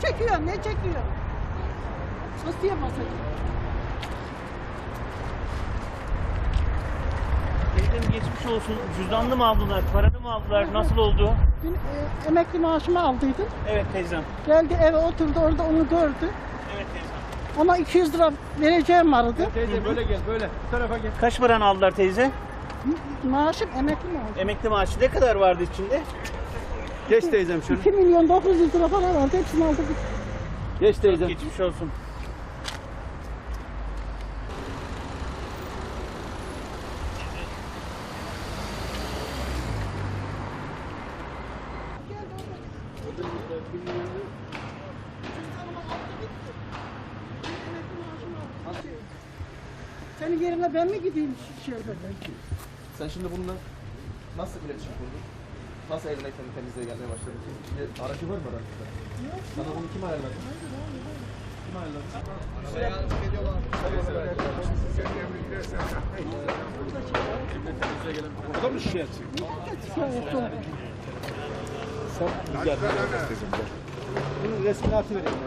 Çekiyor, ne çekiyor? Sosyal basacak. Teyzem geçmiş olsun. Cüzdanını mı aldılar, paranı mı aldılar? Nasıl oldu? Dün e, emekli maaşımı aldıydım. Evet teyzem. Geldi eve oturdu, orada onu gördü. Evet teyzem. Ona 200 lira vereceğim vardı. Teyze böyle gel böyle. Bu tarafa gel. Kaç paranı aldılar teyze? Maaşım emekli maaşı. Emekli maaşı ne kadar vardı içinde? Geç teyzem şöyle. 2 milyon 900 lira para vardı. Hepsini aldı. Geç teyzem. Geçmiş olsun. Senin yerine ben mi gideyim şöyle? Sen şimdi bununla nasıl iletişim kurdun? Nasıl evine kendi temizliğe gelmeye başladın? Bir aracı var mı aracında? Sana bunu kim ayarladı? Kim ayarladı? O da mı şikayetçi? Şöyle doğru. Bunun resmini atıvereyim.